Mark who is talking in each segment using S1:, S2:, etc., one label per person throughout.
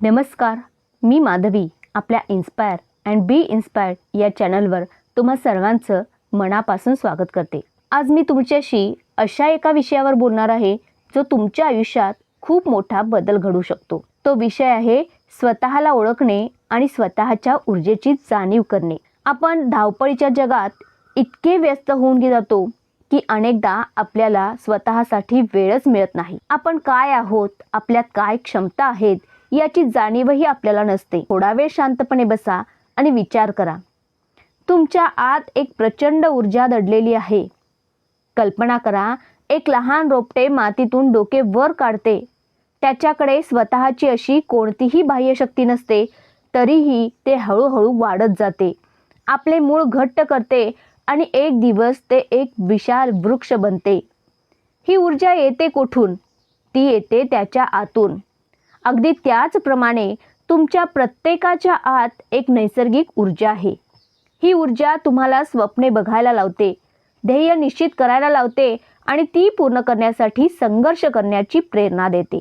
S1: नमस्कार मी माधवी आपल्या inspire and B inspired या चॅनलवर तुम्हा सर्वांचं मनापासून स्वागत करते. आज मी तुमच्याशी अशा एका विषयावर बोलणार आहे जो तुमच्या आयुष्यात खूप मोठा बदल घडू शकतो. तो विषय आहे स्वतःला ओळखणे आणि स्वतःच्या ऊर्जेची जाणीव करणे. आपण धावपळीच्या जगात इतके व्यस्त होऊन जातो की अनेकदा आपल्याला स्वतःसाठी वेळच मिळत नाही. आपण काय आहोत आपल्यात काय क्षमता आहेत याची जाणीवही आपल्याला नसते. थोडा वेळ शांतपणे बसा आणि विचार करा. तुमच्या आत एक प्रचंड ऊर्जा दडलेली आहे. कल्पना करा एक लहान रोपटे मातीतून डोके वर काढते. त्याच्याकडे स्वतःची अशी कोणतीही बाह्यशक्ती नसते तरीही ते हळूहळू वाढत जाते. आपले मूळ घट्ट करते आणि एक दिवस ते एक विशाल वृक्ष बनते. ही ऊर्जा येते कुठून? ती येते त्याच्या आतून. अगदी त्याचप्रमाणे तुमच्या प्रत्येकाच्या आत एक नैसर्गिक ऊर्जा आहे. ही ऊर्जा तुम्हाला स्वप्ने बघायला लावते ध्येय निश्चित करायला लावते आणि ती पूर्ण करण्यासाठी संघर्ष करण्याची प्रेरणा देते.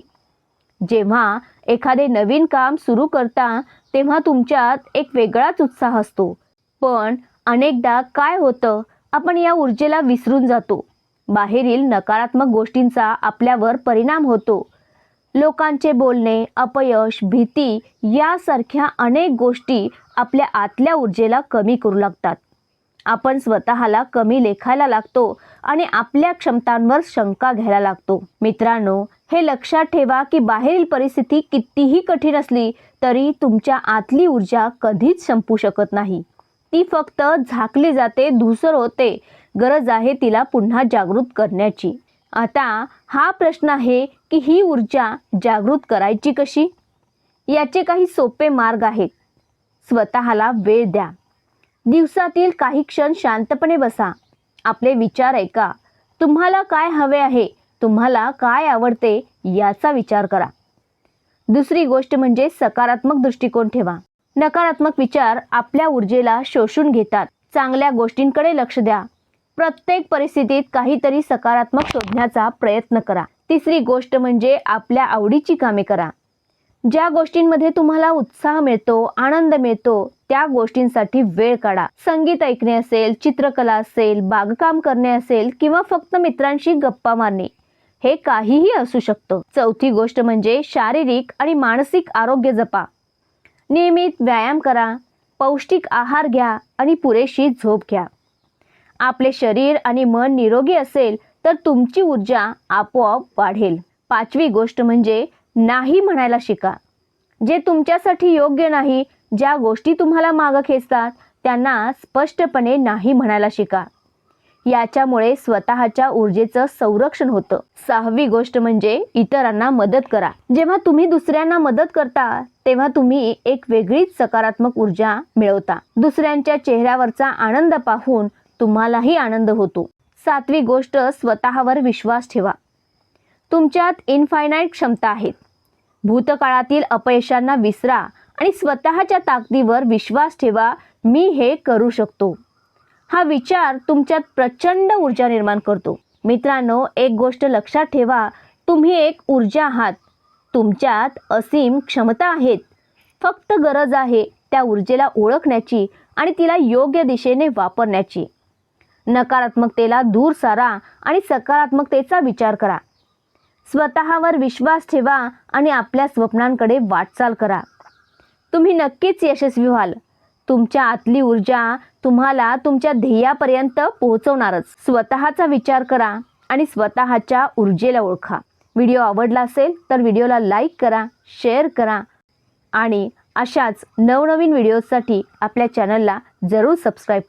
S1: जेव्हा एखादे नवीन काम सुरू करता तेव्हा तुमच्यात एक वेगळाच उत्साह असतो. पण अनेकदा काय होतं आपण या ऊर्जेला विसरून जातो. बाहेरील नकारात्मक गोष्टींचा आपल्यावर परिणाम होतो. लोकांचे बोलणे अपयश भीती यासारख्या अनेक गोष्टी आपल्या आतल्या ऊर्जेला कमी करू लागतात. आपण स्वतःला कमी लेखायला लागतो आणि आपल्या क्षमतांवर शंका घ्यायला लागतो. मित्रांनो हे लक्षात ठेवा की बाहेरील परिस्थिती कितीही कठीण असली तरी तुमच्या आतली ऊर्जा कधीच संपू शकत नाही. ती फक्त झाकली जाते धुसर होते. गरज आहे तिला पुन्हा जागृत करण्याची. आता हा प्रश्न आहे की ही ऊर्जा जागृत करायची कशी? याचे काही सोपे मार्ग आहेत. स्वतःला वेळ द्या. दिवसातील काही क्षण शांतपणे बसा. आपले विचार ऐका. तुम्हाला काय हवे आहे? तुम्हाला काय आवडते? याचा विचार करा. दुसरी गोष्ट म्हणजे सकारात्मक दृष्टिकोन ठेवा. नकारात्मक विचार आपल्या ऊर्जेला शोषून घेतात. चांगल्या गोष्टींकडे लक्ष द्या. प्रत्येक परिस्थितीत काहीतरी सकारात्मक शोधण्याचा प्रयत्न करा. तिसरी गोष्ट म्हणजे आपल्या आवडीची कामे करा. ज्या गोष्टींमध्ये तुम्हाला उत्साह मिळतो आनंद मिळतो त्या गोष्टींसाठी वेळ काढा. संगीत ऐकणे असेल चित्रकला असेल बागकाम करणे असेल किंवा फक्त मित्रांशी गप्पा मारणे हे काहीही असू शकतं. चौथी गोष्ट म्हणजे शारीरिक आणि मानसिक आरोग्य जपा. नियमित व्यायाम करा पौष्टिक आहार घ्या आणि पुरेशी झोप घ्या. आपले शरीर आणि मन निरोगी असेल तर तुमची ऊर्जा आपोआप वाढेल. पाचवी गोष्ट म्हणजे नाही म्हणायला शिका. जे तुमच्यासाठी योग्य नाही ज्या गोष्टी तुम्हाला मागं खेचतात त्यांना स्पष्टपणे नाही म्हणायला शिका. याच्यामुळे स्वतःच्या ऊर्जेचं संरक्षण होतं. सहावी गोष्ट म्हणजे इतरांना मदत करा. जेव्हा तुम्ही दुसऱ्यांना मदत करता तेव्हा तुम्ही एक वेगळीच सकारात्मक ऊर्जा मिळवता. दुसऱ्यांच्या चेहऱ्यावरचा आनंद पाहून तुम्हालाही आनंद होतो. सातवी गोष्ट स्वतःवर विश्वास ठेवा. तुमच्यात इनफायनाईट क्षमता आहेत भूतकाळातील अपयशांना विसरा आणि स्वतःच्या ताकदीवर विश्वास ठेवा मी हे करू शकतो. हा विचार तुमच्यात प्रचंड ऊर्जा निर्माण करतो. मित्रांनो एक गोष्ट लक्षात ठेवा तुम्ही एक ऊर्जा आहात. तुमच्यात असीम क्षमता आहेत. फक्त गरज आहे त्या ऊर्जेला ओळखण्याची आणि तिला योग्य दिशेने वापरण्याची. नकारात्मकतेला दूर सारा आणि सकारात्मकतेचा विचार करा. स्वतःवर विश्वास ठेवा आणि आपल्या स्वप्नांकडे वाटचाल करा. तुम्ही नक्कीच यशस्वी व्हाल. तुमच्या आतली ऊर्जा तुम्हाला तुमच्या ध्येयापर्यंत पोहोचवणारच. स्वतःचा विचार करा आणि स्वतःच्या ऊर्जेला ओळखा. व्हिडिओ आवडला असेल तर व्हिडिओला लाईक करा शेअर करा आणि अशाच नवनवीन व्हिडिओजसाठी आपल्या चॅनलला जरूर सबस्क्राईब